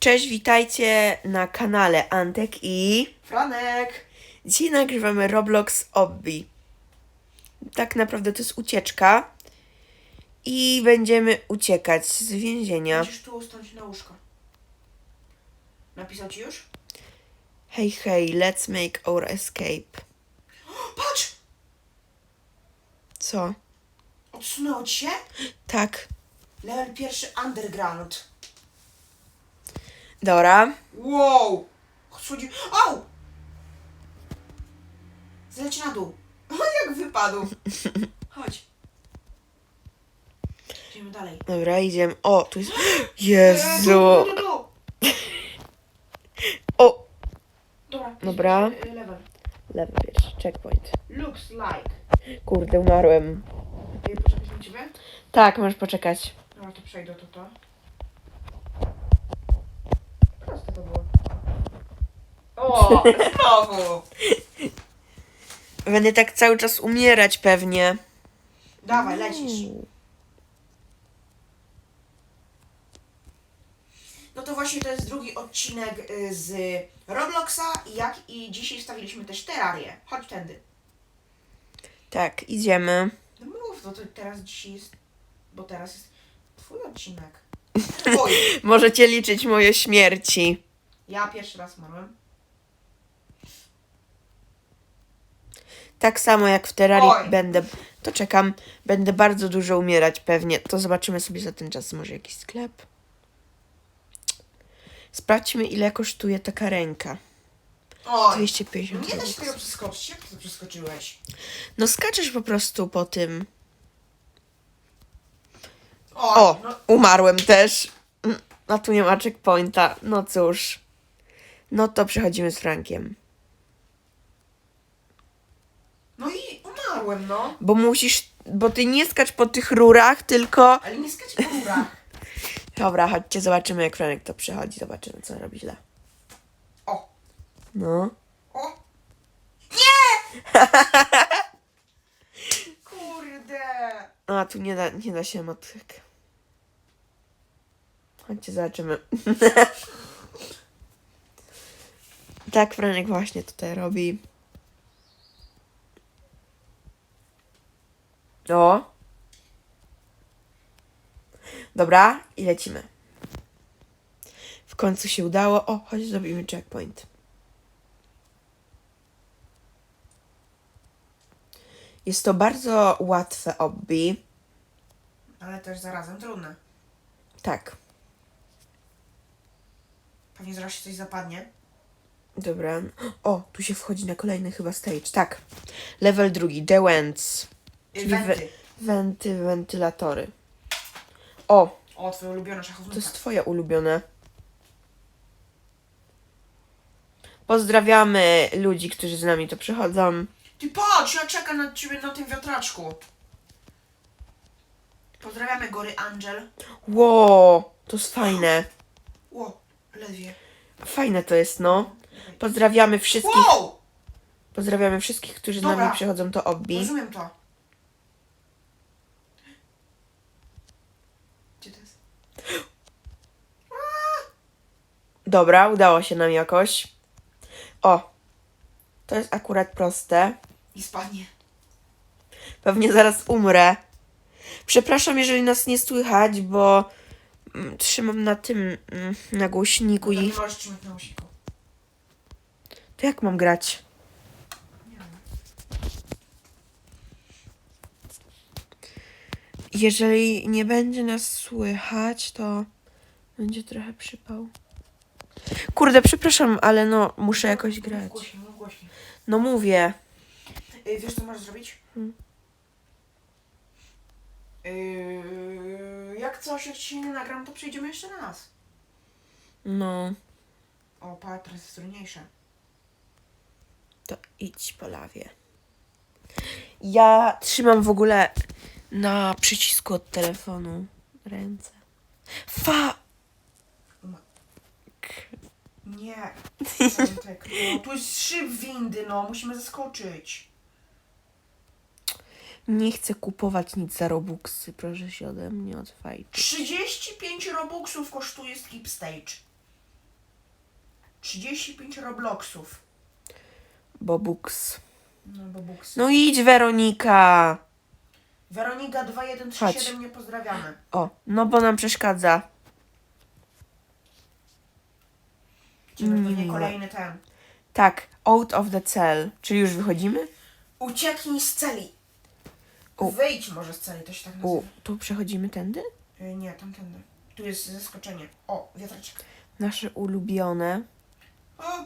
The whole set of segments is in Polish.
Cześć, witajcie na kanale Antek i Franek! dzisiaj nagrywamy Roblox Obby. Tak naprawdę to jest ucieczka i będziemy uciekać z więzienia. Musisz tu ustać na łóżko. Napisał ci już? Hej, hej, let's make our escape. Patrz! Co? Odsunęło ci się? Tak, Level pierwszy underground. Dora. Wow! Schodzi... Au! Zleć na dół. O, jak wypadł. Chodź. Idziemy dalej. Dobra, idziemy. O, tu jest... E, Jezu! tu, tu, tu, tu. O! Dobra. Dobra. E, Level. Pierwszy, checkpoint. Looks like. Kurde, umarłem. Ej, poczekaj na ciebie? Tak, możesz poczekać. Dobra, to przejdę to to. Proste to było. O, znowu! Będę tak cały czas umierać pewnie. Dawaj, lecisz. No to właśnie to jest drugi odcinek y, z Robloxa, jak i dzisiaj wstawiliśmy też Terrarię. Chodź tędy. Tak, idziemy. No mów, no to teraz dzisiaj jest, bo teraz jest twój odcinek. Możecie liczyć moje śmierci. ja pierwszy raz marłem. Tak samo jak w Terrarii Oj. będę, to czekam, będę bardzo dużo umierać pewnie. To zobaczymy sobie za ten czas może jakiś sklep. Sprawdźmy ile kosztuje taka ręka. Oj, 250 nie da się zł. tego przeskoczyć. Jak ty to przeskoczyłeś? No skaczesz po prostu po tym. O, no, umarłem też. Mm, A tu nie ma checkpointa. No cóż. No to przechodzimy z Frankiem. no i umarłem, no. Bo musisz, bo ty nie skacz po tych rurach, tylko... Ale nie skacz po górach. Dobra, chodźcie, zobaczymy jak Franek to przechodzi. Zobaczymy co robi źle. O, No. o. Nie! Kurde. A, tu nie da, nie da się motyk. Chodźcie, zobaczymy. tak, Franek właśnie tutaj robi. O. Dobra, i lecimy. W końcu się udało. O, chodź, zrobimy checkpoint. Jest to bardzo łatwe obby. Ale też zarazem trudne. Tak. Pewnie zaraz się coś zapadnie. Dobra. O, tu się wchodzi na kolejny chyba stage. Tak. Level drugi. The Vents. Czyli we- Wenty. Wenty, wentylatory. O, O, twoje ulubione to jest twoje ulubione. Pozdrawiamy ludzi, którzy z nami to przychodzą. Ty patrz, ja czekam na ciebie na tym wiatraczku. Pozdrawiamy Gory Angel. Ło, to jest fajne. Ło, ledwie. Fajne to jest, no. Pozdrawiamy wszystkich, Wow! pozdrawiamy wszystkich, którzy z Dobra. nami przychodzą to obbi. Rozumiem to. Gdzie to jest? Dobra, udało się nam jakoś. O, to jest akurat proste. I spadnie. Pewnie zaraz umrę. Przepraszam, jeżeli nas nie słychać, bo trzymam na tym, mm, na głośniku i... nie możesz trzymać na osiku. To jak mam grać? Jeżeli nie będzie nas słychać, to będzie trochę przypał. Kurde, przepraszam, ale no, muszę jakoś grać. No mówię. Wiesz co możesz zrobić? Hmm. Yy, jak coś, jak ci się nie nagram, to przyjdziemy jeszcze raz. No, O, pa, teraz jest trudniejsze. to idź po lawie. Ja trzymam w ogóle na przycisku od telefonu ręce. Fa! Nie. Piątek, no, tu jest szyb windy, no, musimy zaskoczyć. Nie chcę kupować nic za Robuxy, proszę się ode mnie odfajczyć. 35 robuxów kosztuje skip stage. 35 Robloxów. Bobuks. No bo Books. No idź, Weronika. Weronika 2137 Chodź. nie pozdrawiamy. O, no bo nam przeszkadza. Idziemy pewnie kolejny ten. Tak, out of the cell. Czyli już wychodzimy? Ucieknij z celi. U. Wyjdź może z celi, to się tak nazywa. U, tu przechodzimy tędy? Y, nie, tamtędy. Tu jest zaskoczenie. O, wiatraczek. Nasze ulubione. O,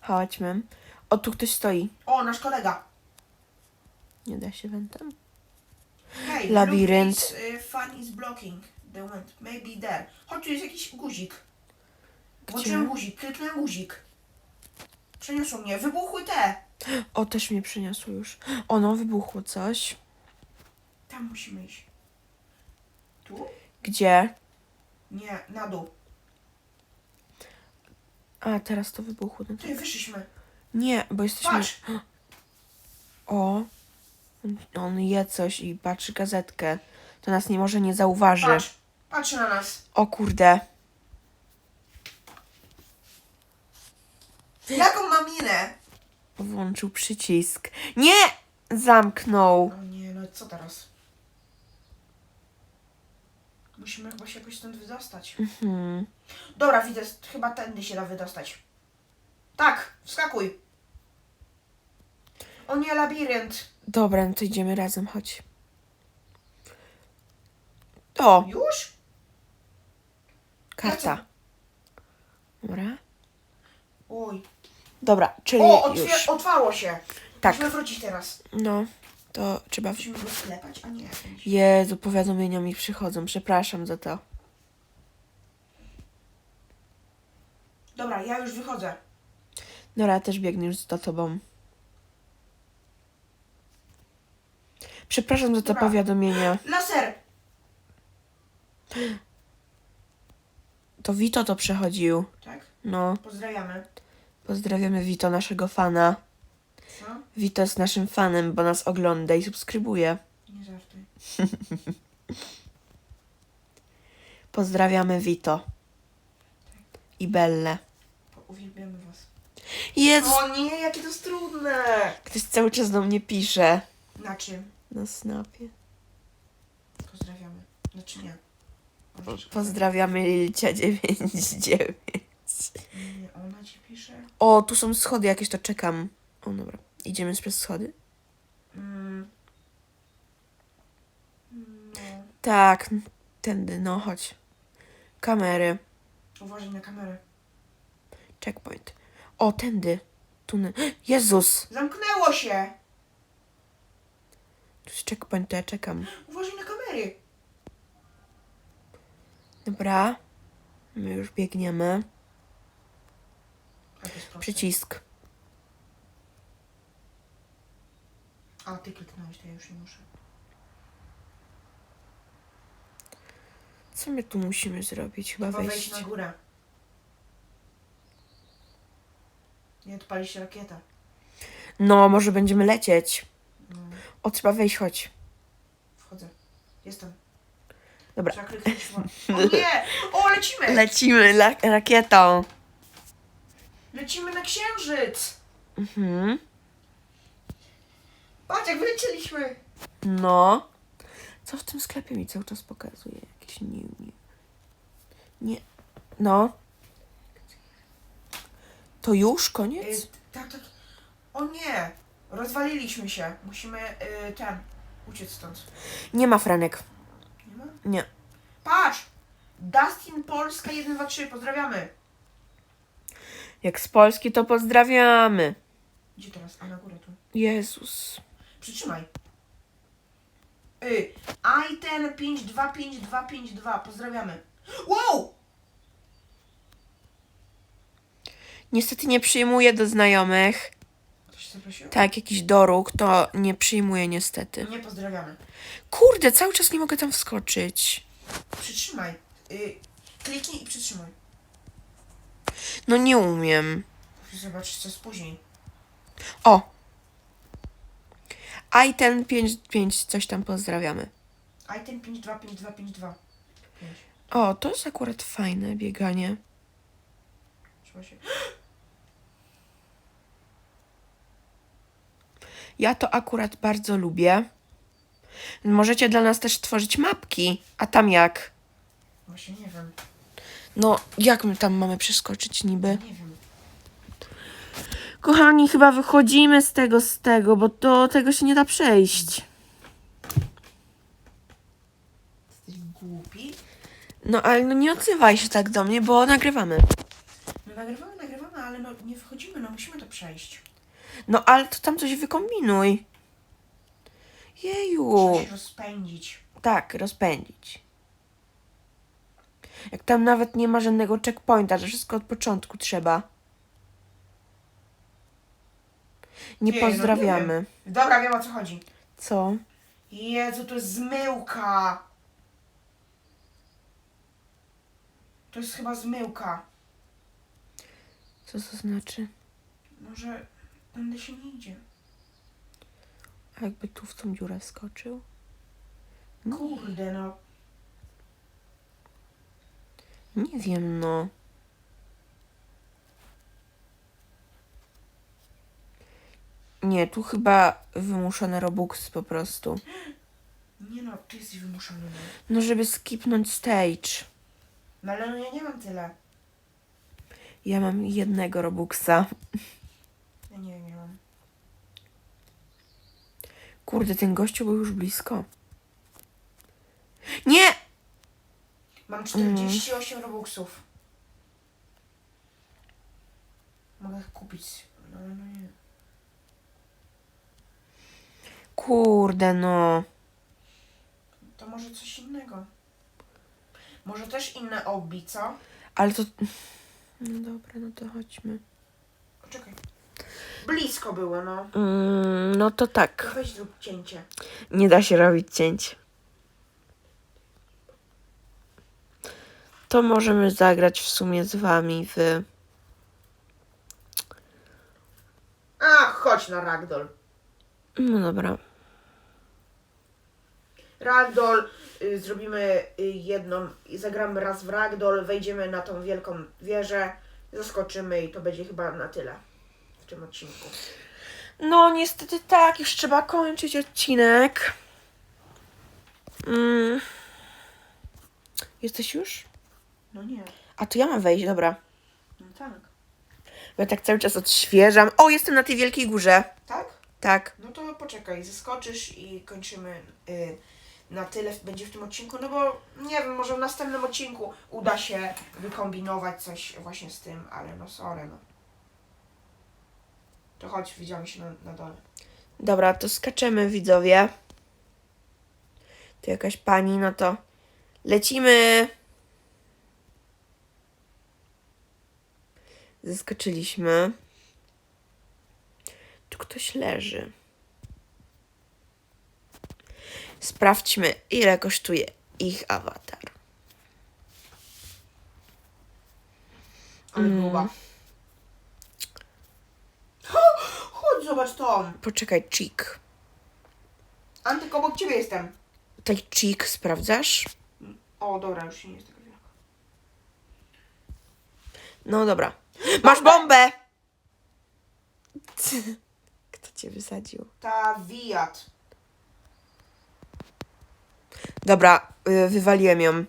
Chodźmy. O, tu ktoś stoi. o, nasz kolega. Nie da się wentem. Hej, Labirynt. look, this, y, fan is blocking the wind. Maybe there. Chodź, tu jest jakiś guzik. Włączyłem guzik, kliknąłem guzik. Przeniosło mnie. Wybuchły te. O, też mnie przyniosło już. O, no, wybuchło coś. Tam musimy iść. Tu? Gdzie? Nie, na dół. A, teraz to wybuchło. No. Tutaj wyszliśmy. Nie, bo jesteśmy... Patrz. O, on- je coś i patrzy gazetkę. To nas nie może nie zauważy. Patrz. Patrzy na nas. O kurde. Jaką mam minę? Włączył przycisk. Nie! Zamknął. O nie, no co teraz? Musimy chyba się jakoś stąd wydostać. Hmm. Dobra, widzę, chyba tędy się da wydostać. Tak, wskakuj. O nie, labirynt. Dobra, no to idziemy razem, chodź. O, Już? karta. Dobra. Oj. Dobra, czyli O, już. otwier- otwarło się. Tak. Musimy wrócić teraz. No, to trzeba... Musimy go sklepać, a nie. Jezu, powiadomienia mi przychodzą. Przepraszam za to. Dobra, ja już wychodzę. Ja też biegnę już za tobą. Przepraszam za te Dobra. powiadomienia. Laser! To Vito to przechodził. Tak, No, pozdrawiamy. pozdrawiamy Vito, naszego fana. Co? Vito jest naszym fanem, bo nas ogląda i subskrybuje. Nie żartuj. Pozdrawiamy Vito. I Belle. Uwielbiamy was. Jezu, O nie, jakie to jest trudne! ktoś cały czas do mnie pisze. Na czym? Na snapie. Pozdrawiamy. Znaczy nie. Możesz- Pozdrawiamy Lilcia 99. Nie, ona ci pisze. O, tu są schody jakieś, to czekam. O, dobra. Idziemy przez schody? Mm. No. Tak, tędy, no chodź. Kamery. Uważaj na kamerę. Checkpoint. O, tędy. Tu. na- Jezus! Zamknęło się! Tu jest checkpoint, to ja czekam. Uważaj na kamery! Dobra. My już biegniemy. Jest proste. Przycisk. A, ty kliknąłeś, to ja już nie muszę. Co my tu musimy zrobić? Chyba Chyba wejść wejść. na górę. Nie odpali się rakieta. No, może będziemy lecieć. No, O, trzeba wejść, chodź. wchodzę. Jestem. Dobra. Trzeba kliknąć. O nie! O, lecimy! Lecimy la- rakietą. lecimy na księżyc! Mhm. Patrz, jak wylecieliśmy! No. Co w tym sklepie mi cały czas pokazuje? Jakieś nie, nie. Nie. No. To już koniec? Y, tak, tak. O nie! Rozwaliliśmy się. Musimy y, ten. Uciec stąd. Nie ma Franek. Nie ma? Nie. Patrz! Dustin Polska 123, pozdrawiamy! Jak z Polski to pozdrawiamy. Gdzie teraz? A na górę tu. Jezus. Przytrzymaj. Y, i10 525252, pozdrawiamy. Wow! Niestety nie przyjmuję do znajomych. Ktoś zaprosił? Tak, jakiś doróg to nie przyjmuję niestety. Nie pozdrawiamy. Kurde, cały czas nie mogę tam wskoczyć. Przytrzymaj. Y, kliknij i przytrzymaj. No nie umiem. Zobacz, co jest później. O! i ten 55 coś tam pozdrawiamy. i ten 52, O, to jest akurat fajne bieganie. Trzeba się... Ja to akurat bardzo lubię. Możecie dla nas też tworzyć mapki, a tam jak? Właśnie nie wiem. No, jak my tam mamy przeskoczyć niby? Nie wiem. Kochani, chyba wychodzimy z tego, z tego, bo do tego się nie da przejść. Jesteś głupi? No, ale no nie odzywaj się tak do mnie, bo nagrywamy. No nagrywamy, nagrywamy, ale no nie wchodzimy, no musimy to przejść. No, ale to tam coś wykombinuj. Jeju. Trzeba się rozpędzić. Tak, rozpędzić. Jak tam nawet nie ma żadnego checkpointa, że wszystko od początku trzeba. Nie no nie pozdrawiamy. wiem. Dobra, wiem o co chodzi. Co? Jezu, to jest zmyłka. To jest chyba zmyłka. Co to znaczy? No, że tędy się nie idzie. A jakby tu w tą dziurę wskoczył? Kurde, no. Nie wiem, no. Nie, tu chyba wymuszone Robux po prostu. Nie no, ty jesteś wymuszony. No. No, żeby skipnąć stage. no ale no ja nie mam tyle. Ja mam jednego Robuxa. Ja nie wiem, nie mam. Kurde, ten gościu był już blisko. Nie! Mam 48 robuxów. Mogę kupić. No, no nie. Kurde, no. To może coś innego. Może też inne obi, co? Ale to... No dobra, no to chodźmy. Poczekaj. Blisko było, no. Mm, no to To tak. weź zrób cięcie. Nie da się robić cięć. To możemy zagrać w sumie z wami w... A, chodź na ragdoll. No dobra. Ragdoll, y, zrobimy y, jedną, zagramy raz w ragdoll, wejdziemy na tą wielką wieżę, zaskoczymy i to będzie chyba na tyle w tym odcinku. No niestety tak, już trzeba kończyć odcinek. Mm. Jesteś już? No nie, A to ja mam wejść, dobra. no tak. Bo ja tak cały czas odświeżam. O, jestem na tej wielkiej górze. Tak? Tak. No to poczekaj, zaskoczysz i kończymy y, na tyle będzie w tym odcinku, no bo nie wiem, może w następnym odcinku uda się wykombinować coś właśnie z tym, ale no sorry, no. To chodź, widziamy się na, na dole. Dobra, to skaczemy widzowie. Tu jakaś pani, no to lecimy. Zeskoczyliśmy. Tu ktoś leży. Sprawdźmy, ile kosztuje ich awatar. Ale Mm. gruba. Chodź, zobacz to. Poczekaj, chick. Antyk, obok ciebie jestem. Tak, chick, sprawdzasz? O, dobra, już się nie jest taka wielka. No dobra. Masz bombę! Kto cię wysadził? Ta Wiat. Dobra, y, wywaliłem ją. Ja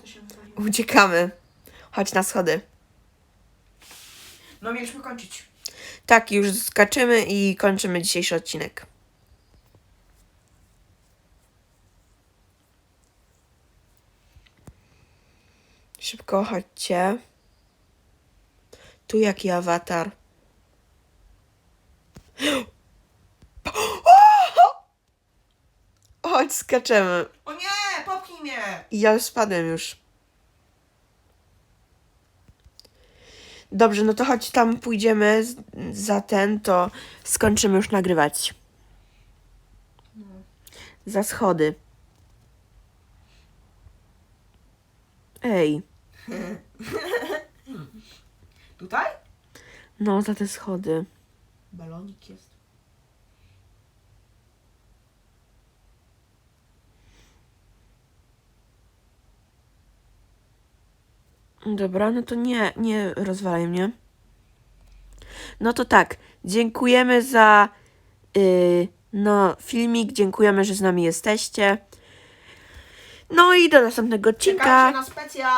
to się wywaliło. Uciekamy. Chodź na schody. No mieliśmy kończyć. Tak, już skaczymy i kończymy dzisiejszy odcinek. Szybko chodźcie. Tu jaki awatar. Chodź, skaczemy. O nie, popchnij mnie. I ja już spadłem już. Dobrze, no to chodź tam pójdziemy z- za ten, to skończymy już nagrywać. Za schody. Ej, Tutaj? no za te schody. Balonik jest. Dobra, no to nie, nie rozwalaj mnie. No to tak, dziękujemy za yy, na filmik. Dziękujemy, że z nami jesteście. No i do następnego odcinka. Czekajcie na specjal.